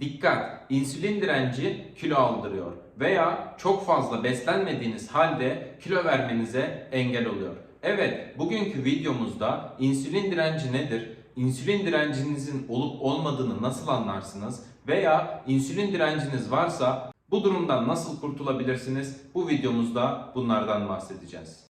Dikkat! İnsülin direnci kilo aldırıyor veya çok fazla beslenmediğiniz halde kilo vermenize engel oluyor. Evet, bugünkü videomuzda insülin direnci nedir? İnsülin direncinizin olup olmadığını nasıl anlarsınız? Veya insülin direnciniz varsa bu durumdan nasıl kurtulabilirsiniz? Bu videomuzda bunlardan bahsedeceğiz.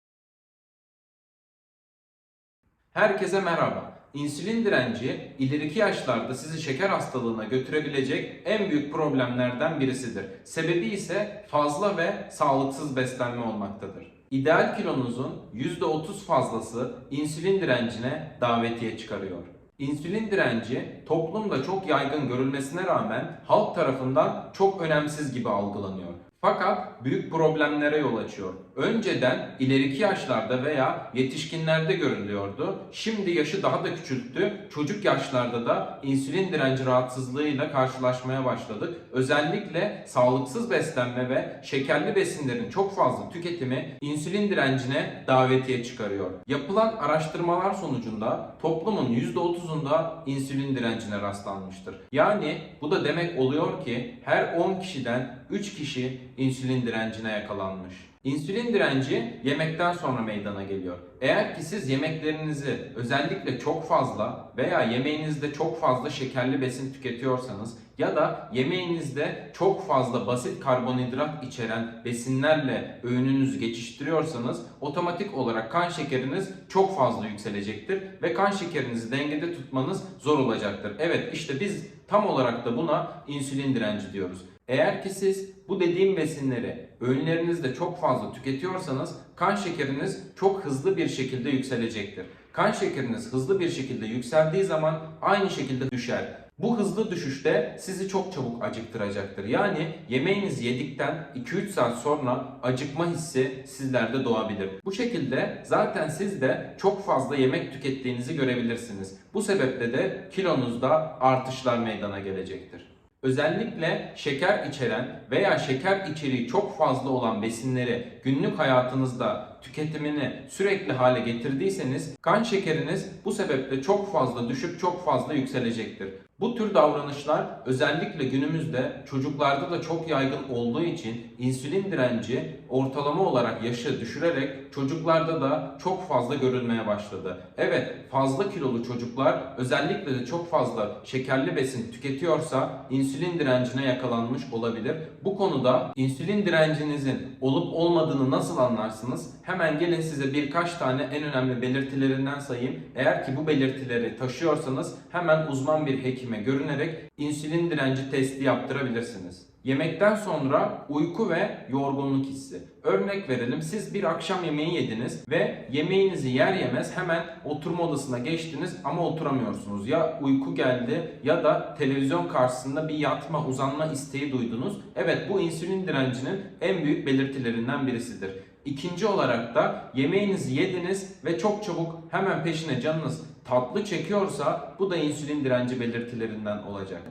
Herkese merhaba. İnsülin direnci ileriki yaşlarda sizi şeker hastalığına götürebilecek en büyük problemlerden birisidir. Sebebi ise fazla ve sağlıksız beslenme olmaktadır. İdeal kilonuzun %30 fazlası insülin direncine davetiye çıkarıyor. İnsülin direnci toplumda çok yaygın görülmesine rağmen halk tarafından çok önemsiz gibi algılanıyor. Fakat büyük problemlere yol açıyor. Önceden ileriki yaşlarda veya yetişkinlerde görülüyordu. Şimdi yaşı daha da küçülttü. Çocuk yaşlarda da insülin direnci rahatsızlığıyla karşılaşmaya başladık. Özellikle sağlıksız beslenme ve şekerli besinlerin çok fazla tüketimi insülin direncine davetiye çıkarıyor. Yapılan araştırmalar sonucunda toplumun %30'unda insülin direncine rastlanmıştır. Yani bu da demek oluyor ki her 10 kişiden 3 kişi insülin direncine yakalanmış. İnsülin direnci yemekten sonra meydana geliyor. Eğer ki siz yemeklerinizi özellikle çok fazla veya yemeğinizde çok fazla şekerli besin tüketiyorsanız ya da yemeğinizde çok fazla basit karbonhidrat içeren besinlerle öğününüzü geçiştiriyorsanız otomatik olarak kan şekeriniz çok fazla yükselecektir ve kan şekerinizi dengede tutmanız zor olacaktır. Evet işte biz tam olarak da buna insülin direnci diyoruz. Eğer ki siz bu dediğim besinleri öğünlerinizde çok fazla tüketiyorsanız kan şekeriniz çok hızlı bir şekilde yükselecektir. Kan şekeriniz hızlı bir şekilde yükseldiği zaman aynı şekilde düşer. Bu hızlı düşüşte sizi çok çabuk acıktıracaktır. Yani yemeğinizi yedikten 2-3 saat sonra acıkma hissi sizlerde doğabilir. Bu şekilde zaten siz de çok fazla yemek tükettiğinizi görebilirsiniz. Bu sebeple de kilonuzda artışlar meydana gelecektir. Özellikle şeker içeren veya şeker içeriği çok fazla olan besinleri günlük hayatınızda tüketimini sürekli hale getirdiyseniz kan şekeriniz bu sebeple çok fazla düşüp çok fazla yükselecektir. Bu tür davranışlar özellikle günümüzde çocuklarda da çok yaygın olduğu için insülin direnci ortalama olarak yaşı düşürerek çocuklarda da çok fazla görülmeye başladı. Evet fazla kilolu çocuklar özellikle de çok fazla şekerli besin tüketiyorsa insülin direncine yakalanmış olabilir. Bu konuda insülin direncinizin olup olmadığını nasıl anlarsınız? Hemen gelin size birkaç tane en önemli belirtilerinden sayayım. Eğer ki bu belirtileri taşıyorsanız hemen uzman bir hekime görünerek insülin direnci testi yaptırabilirsiniz. Yemekten sonra uyku ve yorgunluk hissi. Örnek verelim siz bir akşam yemeği yediniz ve yemeğinizi yer yemez hemen oturma odasına geçtiniz ama oturamıyorsunuz. Ya uyku geldi ya da televizyon karşısında bir yatma uzanma isteği duydunuz. Evet bu insülin direncinin en büyük belirtilerinden birisidir. İkinci olarak da yemeğinizi yediniz ve çok çabuk hemen peşine canınız tatlı çekiyorsa bu da insülin direnci belirtilerinden olacak.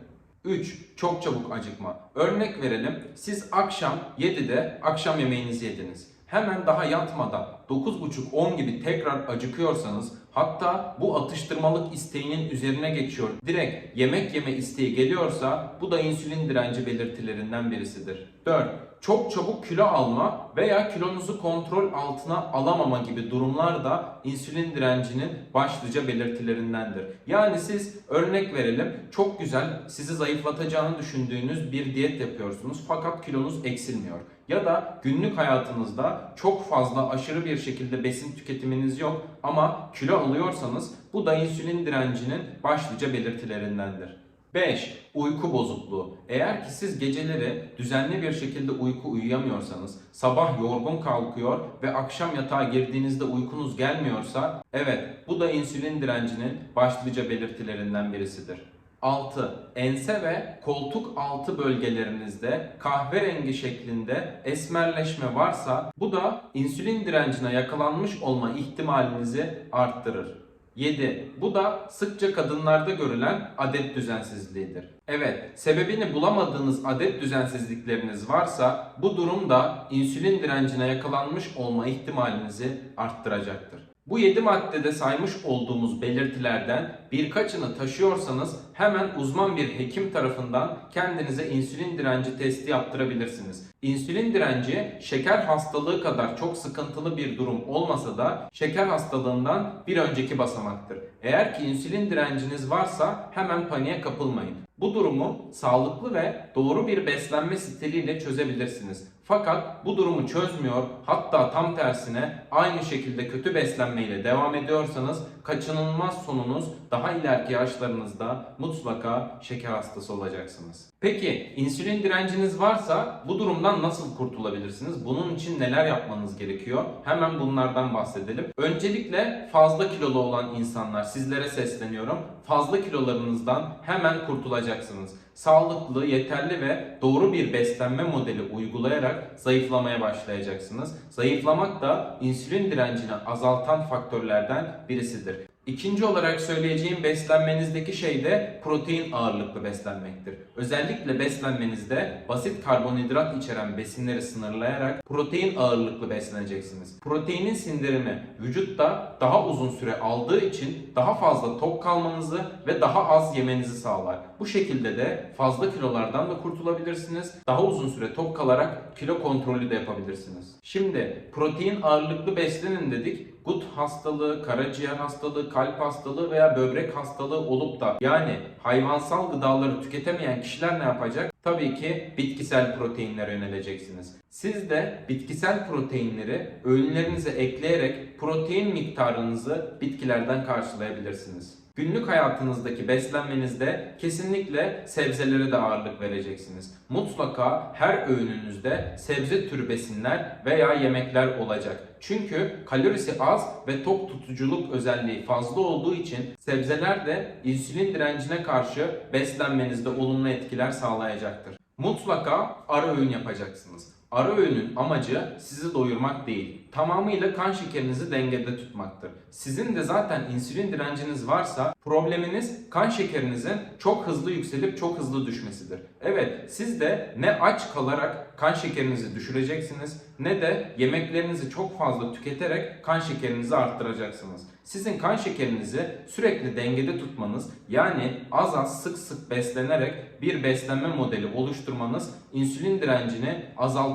3. Çok çabuk acıkma. Örnek verelim. Siz akşam 7'de akşam yemeğinizi yediniz. Hemen daha yatmadan 9.30-10 gibi tekrar acıkıyorsanız hatta bu atıştırmalık isteğinin üzerine geçiyor. Direkt yemek yeme isteği geliyorsa bu da insülin direnci belirtilerinden birisidir. 4. Çok çabuk kilo alma veya kilonuzu kontrol altına alamama gibi durumlar da insülin direncinin başlıca belirtilerindendir. Yani siz örnek verelim çok güzel sizi zayıflatacağını düşündüğünüz bir diyet yapıyorsunuz fakat kilonuz eksilmiyor. Ya da günlük hayatınızda çok fazla aşırı bir şekilde besin tüketiminiz yok ama kilo alıyorsanız bu da insülin direncinin başlıca belirtilerindendir. 5. Uyku bozukluğu. Eğer ki siz geceleri düzenli bir şekilde uyku uyuyamıyorsanız, sabah yorgun kalkıyor ve akşam yatağa girdiğinizde uykunuz gelmiyorsa, evet bu da insülin direncinin başlıca belirtilerinden birisidir. 6. Ense ve koltuk altı bölgelerinizde kahverengi şeklinde esmerleşme varsa bu da insülin direncine yakalanmış olma ihtimalinizi arttırır. 7. Bu da sıkça kadınlarda görülen adet düzensizliğidir. Evet, sebebini bulamadığınız adet düzensizlikleriniz varsa bu durumda insülin direncine yakalanmış olma ihtimalinizi arttıracaktır. Bu 7 maddede saymış olduğumuz belirtilerden birkaçını taşıyorsanız hemen uzman bir hekim tarafından kendinize insülin direnci testi yaptırabilirsiniz. İnsülin direnci şeker hastalığı kadar çok sıkıntılı bir durum olmasa da şeker hastalığından bir önceki basamaktır. Eğer ki insülin direnciniz varsa hemen paniğe kapılmayın. Bu durumu sağlıklı ve doğru bir beslenme stiliyle çözebilirsiniz. Fakat bu durumu çözmüyor, hatta tam tersine aynı şekilde kötü beslenmeyle devam ediyorsanız kaçınılmaz sonunuz daha ileriki yaşlarınızda mutlaka şeker hastası olacaksınız. Peki insülin direnciniz varsa bu durumdan nasıl kurtulabilirsiniz? Bunun için neler yapmanız gerekiyor? Hemen bunlardan bahsedelim. Öncelikle fazla kilolu olan insanlar sizlere sesleniyorum. Fazla kilolarınızdan hemen kurtulacaksınız. Sağlıklı, yeterli ve doğru bir beslenme modeli uygulayarak zayıflamaya başlayacaksınız. Zayıflamak da insülin direncini azaltan faktörlerden birisidir. İkinci olarak söyleyeceğim beslenmenizdeki şey de protein ağırlıklı beslenmektir. Özellikle beslenmenizde basit karbonhidrat içeren besinleri sınırlayarak protein ağırlıklı besleneceksiniz. Proteinin sindirimi vücutta daha uzun süre aldığı için daha fazla tok kalmanızı ve daha az yemenizi sağlar. Bu şekilde de fazla kilolardan da kurtulabilirsiniz. Daha uzun süre tok kalarak kilo kontrolü de yapabilirsiniz. Şimdi protein ağırlıklı beslenin dedik. Gut hastalığı, karaciğer hastalığı, kalp hastalığı veya böbrek hastalığı olup da yani hayvansal gıdaları tüketemeyen kişiler ne yapacak? Tabii ki bitkisel proteinlere yöneleceksiniz. Siz de bitkisel proteinleri öğünlerinize ekleyerek protein miktarınızı bitkilerden karşılayabilirsiniz. Günlük hayatınızdaki beslenmenizde kesinlikle sebzelere de ağırlık vereceksiniz. Mutlaka her öğününüzde sebze türü besinler veya yemekler olacak. Çünkü kalorisi az ve tok tutuculuk özelliği fazla olduğu için sebzeler de insülin direncine karşı beslenmenizde olumlu etkiler sağlayacaktır. Mutlaka ara öğün yapacaksınız. Ara öğünün amacı sizi doyurmak değil, tamamıyla kan şekerinizi dengede tutmaktır. Sizin de zaten insülin direnciniz varsa probleminiz kan şekerinizin çok hızlı yükselip çok hızlı düşmesidir. Evet, siz de ne aç kalarak kan şekerinizi düşüreceksiniz ne de yemeklerinizi çok fazla tüketerek kan şekerinizi arttıracaksınız. Sizin kan şekerinizi sürekli dengede tutmanız yani az az sık sık beslenerek bir beslenme modeli oluşturmanız insülin direncini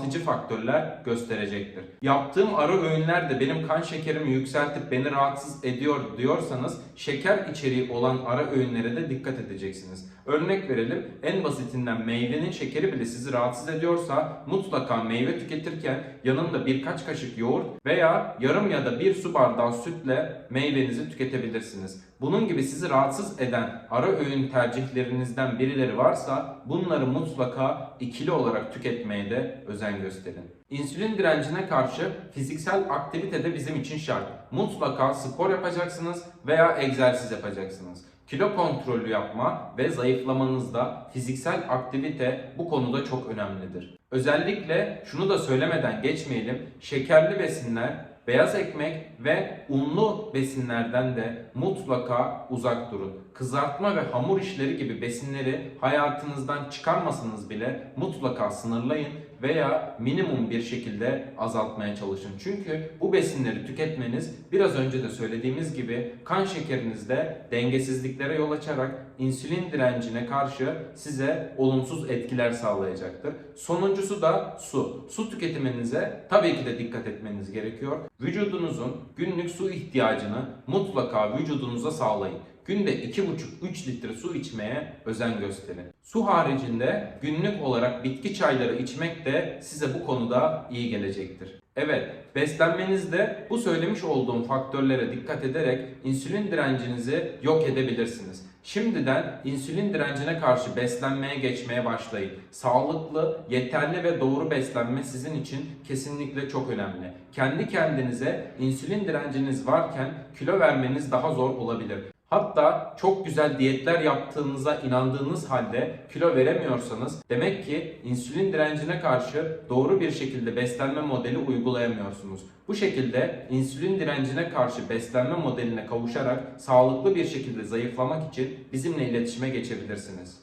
azaltıcı faktörler gösterecektir. Yaptığım ara öğünler de benim kan şekerimi yükseltip beni rahatsız ediyor diyorsanız şeker içeriği olan ara öğünlere de dikkat edeceksiniz. Örnek verelim en basitinden meyvenin şekeri bile sizi rahatsız ediyorsa mutlaka meyve tüketirken yanında birkaç kaşık yoğurt veya yarım ya da bir su bardağı sütle meyvenizi tüketebilirsiniz. Bunun gibi sizi rahatsız eden ara öğün tercihlerinizden birileri varsa bunları mutlaka ikili olarak tüketmeye de özen gösterin. İnsülin direncine karşı fiziksel aktivite de bizim için şart. Mutlaka spor yapacaksınız veya egzersiz yapacaksınız. Kilo kontrolü yapma ve zayıflamanızda fiziksel aktivite bu konuda çok önemlidir. Özellikle şunu da söylemeden geçmeyelim. Şekerli besinler, beyaz ekmek ve unlu besinlerden de mutlaka uzak durun. Kızartma ve hamur işleri gibi besinleri hayatınızdan çıkarmasanız bile mutlaka sınırlayın veya minimum bir şekilde azaltmaya çalışın. Çünkü bu besinleri tüketmeniz biraz önce de söylediğimiz gibi kan şekerinizde dengesizliklere yol açarak insülin direncine karşı size olumsuz etkiler sağlayacaktır. Sonuncusu da su. Su tüketiminize tabii ki de dikkat etmeniz gerekiyor. Vücudunuzun günlük su ihtiyacını mutlaka vücudunuza sağlayın. Günde 2,5-3 litre su içmeye özen gösterin. Su haricinde günlük olarak bitki çayları içmek de size bu konuda iyi gelecektir. Evet, beslenmenizde bu söylemiş olduğum faktörlere dikkat ederek insülin direncinizi yok edebilirsiniz. Şimdiden insülin direncine karşı beslenmeye geçmeye başlayın. Sağlıklı, yeterli ve doğru beslenme sizin için kesinlikle çok önemli. Kendi kendinize insülin direnciniz varken kilo vermeniz daha zor olabilir. Hatta çok güzel diyetler yaptığınıza inandığınız halde kilo veremiyorsanız demek ki insülin direncine karşı doğru bir şekilde beslenme modeli uygulayamıyorsunuz. Bu şekilde insülin direncine karşı beslenme modeline kavuşarak sağlıklı bir şekilde zayıflamak için bizimle iletişime geçebilirsiniz.